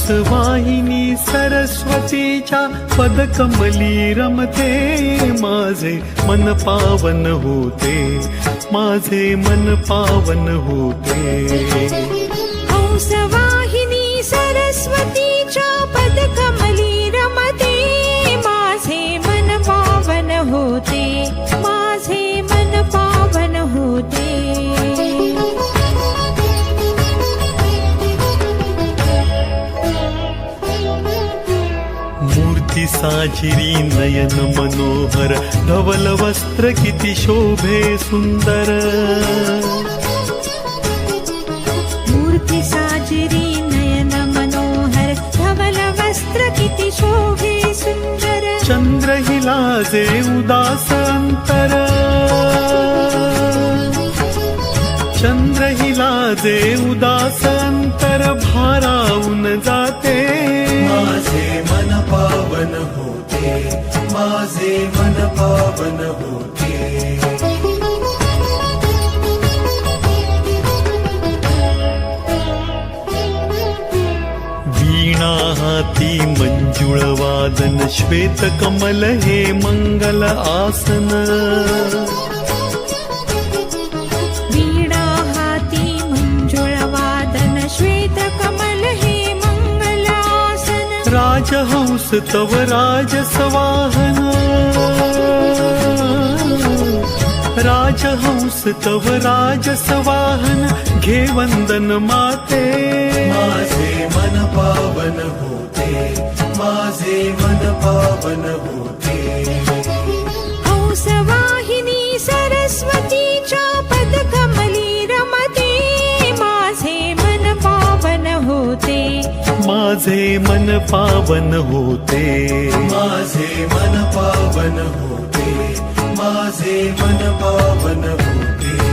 वाहिनी सरस्वतीच्या पदकमली रमते माझे मन पावन होते माझे मन पावन होते. हंसवाहिनी सरस्वतीच्या पदकमली मूर्ती साजिरी नयन मनोहर धवल वस्त्र किती शोभे सुंदर मूर्ती साजिरी नयन मनोहर धवल वस्त्र किती शोभे सुंदर चंद्र हिलाजे उदास अंतर। चंद्र हिलाजे उदास अंतर भारावून जाते। माझे मन पावन होते. माझे मन पावन होते. वीणा हाती मंजुळ वादन श्वेत कमल हे मंगल आसन. राजहंस तव राजसवाहन राजहंस तव राजसवाहन घे वंदन माते। माझे मन पावन होते माझे मन पावन होते। हंसवाहिनी सरस्वतीच्या पदकमली रमते माझे मन पावन होते। माझे मन पावन होते. माझे मन पावन होते. माझे मन पावन होते.